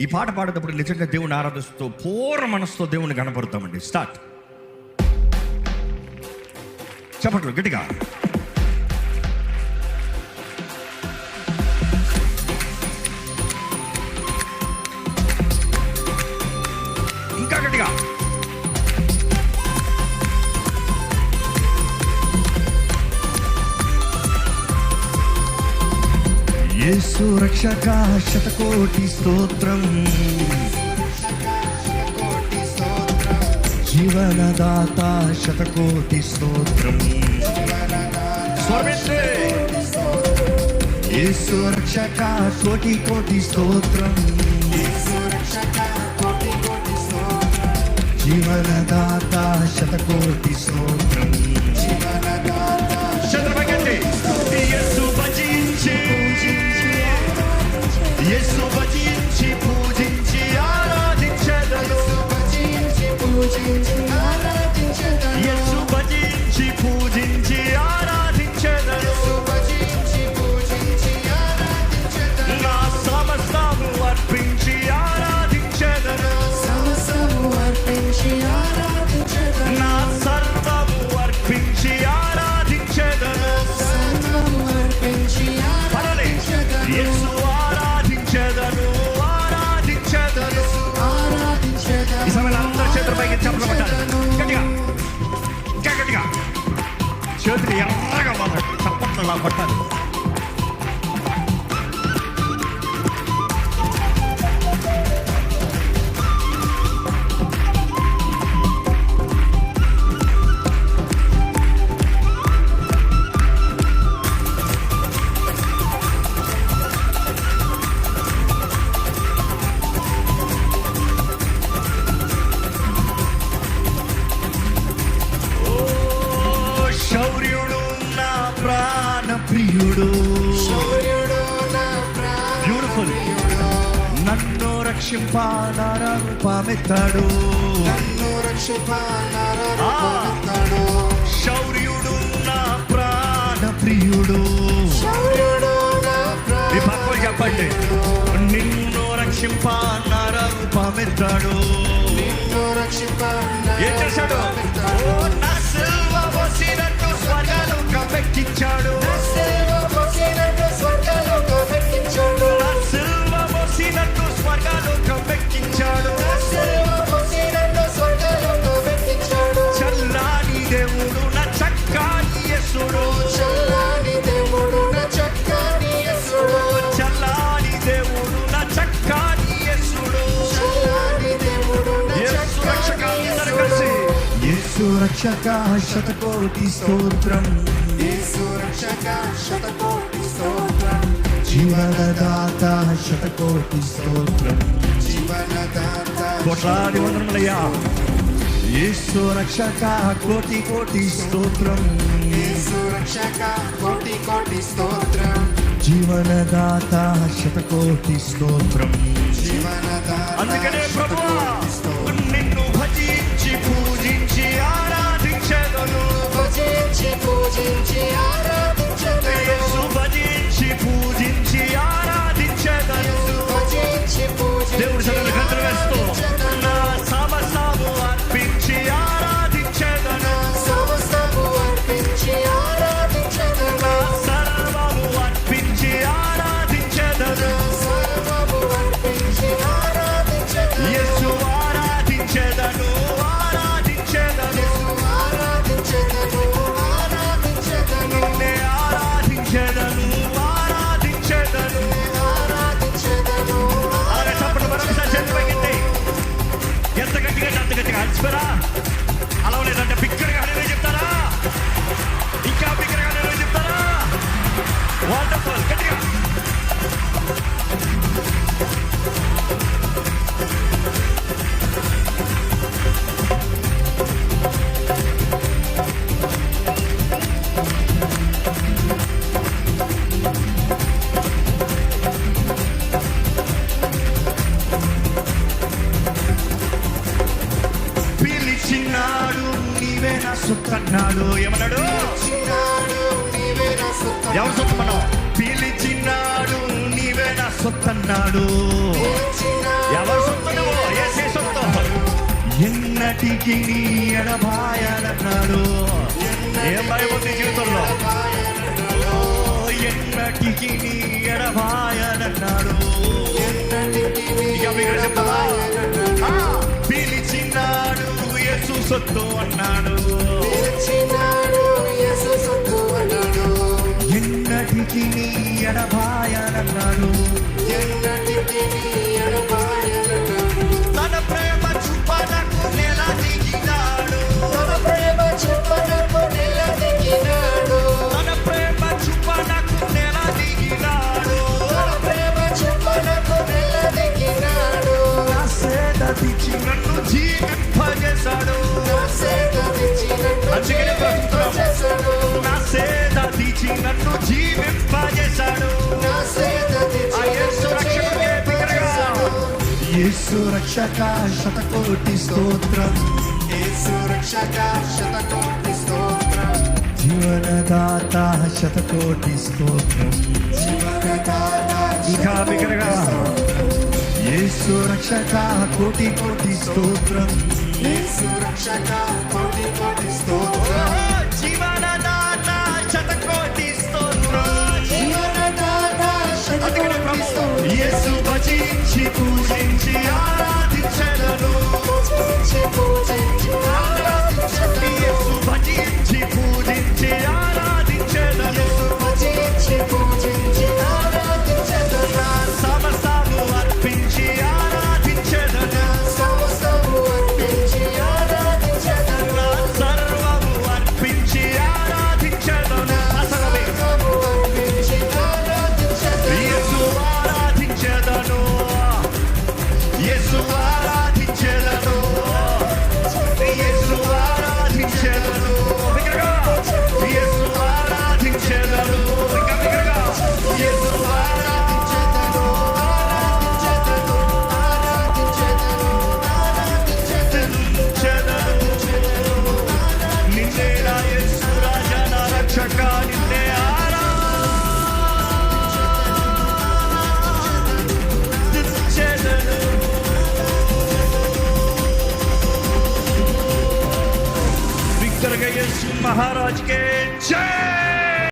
ఈ పాట పాడేటప్పుడు నిజంగా దేవుని ఆరాధిస్తూ పూర్ణ మనసుతో దేవుని కనపడతామండి స్టార్ట్. చెప్పట్లు గట్టిగా. ఇంకా గట్టిగా. యేసు రక్షక శతకోటి స్తోత్రం. జీవనదాత శతకోటి స్తోత్రం. యేసు రక్షక కోటి కోటి స్తోత్రం. జీవనదాత శతకోటి స్తోత్రం. చంద్రబాగండి చప్పట్లా పట్టాలి ఓ శౌర్యుడు నా ప్రాణ ప్రియుడు. బ్యూటిఫుల్ నన్ను రక్షింప రూపమెత్తాడు. శౌర్యుడు నా ప్రాణ ప్రియుడు. ఈ చెప్పండి. నిన్ను రక్షింప రూపమెత్తాడు. ఏం చేశాడు? ఓ నా యేసు రక్షక శతకోటి స్తోత్రం. జీవనదాత శతకోటి స్తోత్రం. కోట్లాది వందనములయ్యా. యేసు రక్షక కోటి కోటి స్తోత్రం. కోటి కోటి స్తోత్రం జీవనదాత శతకోటి స్తోత్రం. జీవనదాత అందుకనే ప్రభు నిన్ను భజించి గట్టిగా అలసిపోరా చిన్నాడు నీవే నా సొత్తన్నాడు ఏమన్నాడు? ఎవరు సొత్తు మనం పిలిచినాడు నీవే నా సొత్తన్నాడు ఎవరు సొత్తు సొత్తు ఎన్నటికి నీ ఎడబాయాలన్నాడు. ఏం భయపడి జీవితంలో? ఎన్నటికి నీ ఎడబాయాలన్నాడు. ఎన్నటికి మీకు చెప్తావా సొత్తు అన్నాడు. ఎన్నటికి నీ ఎడబాయనన్నాడు. తన ప్రేమ చూపనకు నెల దిగినాడు. తన ప్రేమ తన ప్రేమ చూపనకు నెల దిగినాడు. తన ప్రేమ నా సేద తెచ్చి నన్ను జీవింపజేశాడు. తీచి నన్ను జీవింపజేశాడు. యేసు రక్షక శతకోటి స్తోత్రం. యేసు రక్షక శతకోటి స్తోత్రం. జీవనదాత శతకోటి స్తోత్రం. జీవనదాత ఇంకా బిగ్గరగా యేసు రక్షక కోటి కోటి స్తోత్రం. యేసు రక్షక కోటి కోటి స్తోత్రం. యేసు భజించి పూజించి ఆ George Gale.